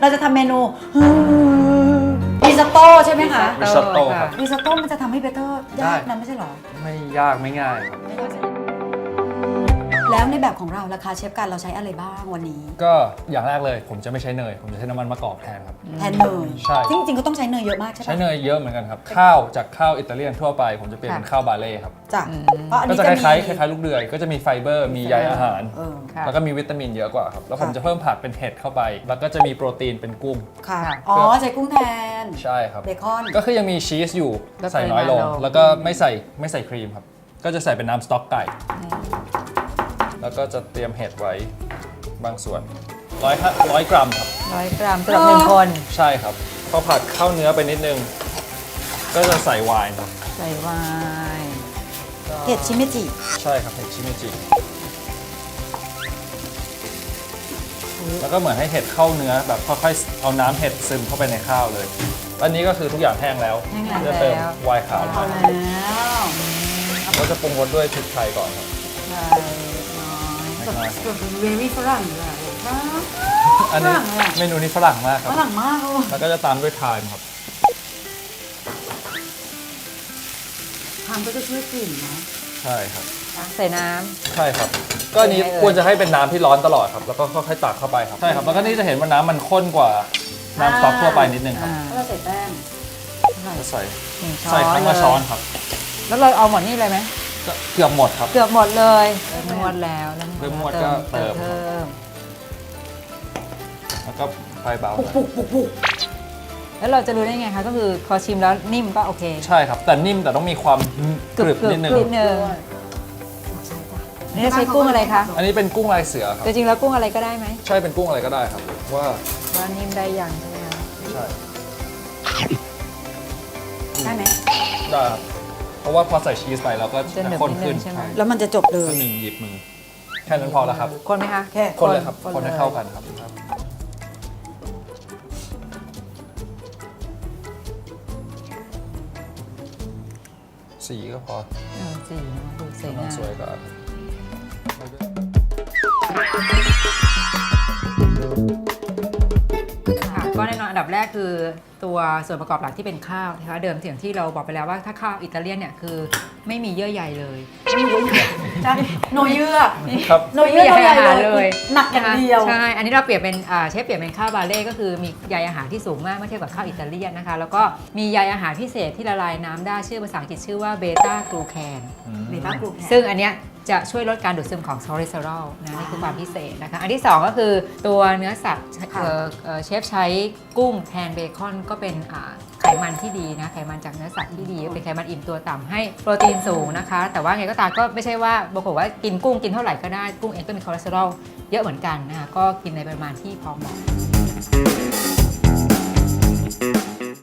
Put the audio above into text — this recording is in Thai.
เราจะทำเมนูริซอตโต้ใช่ไหมคะริซอตโต้ครับ ริซอตโต้มันจะทำให้เบเตอร์ยากนะไม่ใช่เหรอ ไม่ยากไม่ง่ายครับ แล้วในแบบของเราราคาเชฟกันเราใช้อะไรบ้างวันนี้ ก็อย่างแรกเลยผมจะไม่ใช้เนย ผมจะใช้น้ำมันมะกอกแทนครับ แทนเนยใช่ซึ่งจริงๆก็ต้องใช้เนยเยอะมากใช่ใช้ปะเนยเยอะเหมือนกันครับ ข้าวจากข้าวอิตาเลียนทั่วไป ผมจะเปลี่ยนเป็นข้าวบาเล่ครับจ้ะเพราะอันก็นี้จะจะคมีล้ายๆคล้ายๆลูกเดือยก็จะมีไฟเบอร์มีใยอาหาร เออ ค่ะแล้วก็มีวิตามินเยอะกว่าครับ แล้วผมค่ะ จะเพิ่มผักเป็นเห็ดเข้าไป แล้วก็จะมีโปรตีนเป็นกุ้ง ค่ะค่ะอ๋อ ใช้กุ้งแทน ใช่ครับ เบคอน ก็คือยังมีชีสอยู่แล้วใส่น้อยลง ปริมาณลง แล้วก็ไม่ใส่ไม่ใส่ครีมครับ ก็จะใส่เป็นน้ำสต๊อกไก่ แล้วก็จะเตรียมเห็ดไว้บางส่วนร้อยร้อยกรัมครับ ร้อยกรัมสำหรับหนึ่งคนใช่ครับ พอผัดเข้าเนื้อไปนิดนึง ก็จะใส่ไวน์ครับ ใส่ไวน์เห็ดชิเมจิใช่ครับเห็ดชิเมจิ แล้วก็เหมือนให้เห็ดเข้าเนื้อแบบค่อยๆเอาน้ำเห็ดซึมเข้าไปในข้าวเลยอันนี้ก็คือทุกอย่างแห้งแล้วแห้งแล้ว จะเติมไวน์ขาวลงเอาไปแล้วเราจะปรุงรสด้วยพริกไทยก่อนครับใส่ น้อยเล็กน้อยแบบเวรี่ฝรั่งเลยอะอันนี้ฝรั่งเลยอะ เมนูนี้ฝรั่งมากคฝรับรั่งมากเลย แล้วก็จะตามด้วยไทม์ครับ ทำก็จะช่วยกลิ่นนะใช่ครับ ใส่น้ใช่ครับ ก็อันนี้เป็นไงเอ่ย ควรจะให้เป็นน้ำที่ร้อนตลอดครับ แล้วก็ค่อยๆตักเข้าไปครับ ใช่ครับ แล้วก็นี่จะเห็นว่าน้ำมันข้นกว่าน้ำสต๊อกทั่วไปนิดนึงำครับ อ่าถ้าเราใส่แป้ง จะใส่หนึ่งช้อนใส่ครั้งละช้อนครับ แล้วเราเอาหมดนี่เลยไหม ก็เกือบหมดครับ เกือบหมดเลยเริ่มนวดแล้วเริ่เริ่มนวดก็เติม เพิ่มแล้วก็ไฟเบาหปุกน่อยปุกปุกปุกแล้วเราจะรู้ได้ไงคะก็คือพอชิมแล้วนิ่มก็โอเคใช่ครับ แต่นิ่มแต่ต้องมีความกรึบนิดนึงกรึบนิดนึงนี่จะใช้กุ้งอะไรคะอันนี้เป็นกุ้งลายเสือครับ จริงๆแล้วกุ้งอะไรก็ได้ไหมใช่เป็นกุ้งอะไรก็ได้ครับ ว่าว่านิ่มได้ยังใช่ไหมคะใช่ได้ไหมได้ครับ เพราะว่าพอใส่ชีสไปแล้วก็จะจะหนึบข้นนิดนึขึ้นงใช่ไหมแล้วมันจะจบเลก็ยหนึ่งหยิบมือแค่นั้นพอแล้วครับ คนไหมคะแค่คนเลยครับ คนคนให้เลยเข้ากันครับ สีก็พอเออสีเนอะดูสวยมันงามสวยก็ ก็แน่นอนอันดับแรกคือตัวส่วนประกอบหลักที่เป็นข้าวนะคะเดิมอย่างที่เราบอกไปแล้วว่าถ้าข้าวอิตาเลียนเนี่ยคือไม่มีเยื่อใยเลยใช่โนเยื่อครับโนเยื่อไม่มีใยอาหารเลเลยยหนักอย่างเดียวใช่อันนี้เราเปลี่ยนเป็นอ่าเชฟเปลี่ยนเป็นข้าวบาเล่ก็คือมีใยอาหารที่สูงมากเมื่อเทียบกับข้าวอิตาเลียนนะคะ แล้วก็มีใยอาหารพิเศษที่ละลายน้ำได้ชื่อภาษาอังกฤษชื่อว่าเบต้ากลูแคนเบต้ากลูแคนซึ่งอันเนี้ย จะช่วยลดการดูดซึมของคอเลสเตอรอลนะนี่คือความพิเศษนะคะ อันที่ 2 ก็คือตัวเนื้อสัตว์เอ่อเอ่อเชฟใช้กุ้งแทนเบคอนก็เป็นอ่าไขมันที่ดีนะไขมันจากเนื้อสัตว์ที่ดี เป็นไขมันอิ่มตัวต่ำให้โปรตีนสูงนะคะ แต่ว่าไงก็ตามก็ไม่ใช่ว่าบอกว่ากินกุ้งกินเท่าไหร่ก็ได้กุ้งเองก็มีคอเลสเตอรอลเยอะเหมือนกันนะคะก็กินในปริมาณที่พอเหมาะ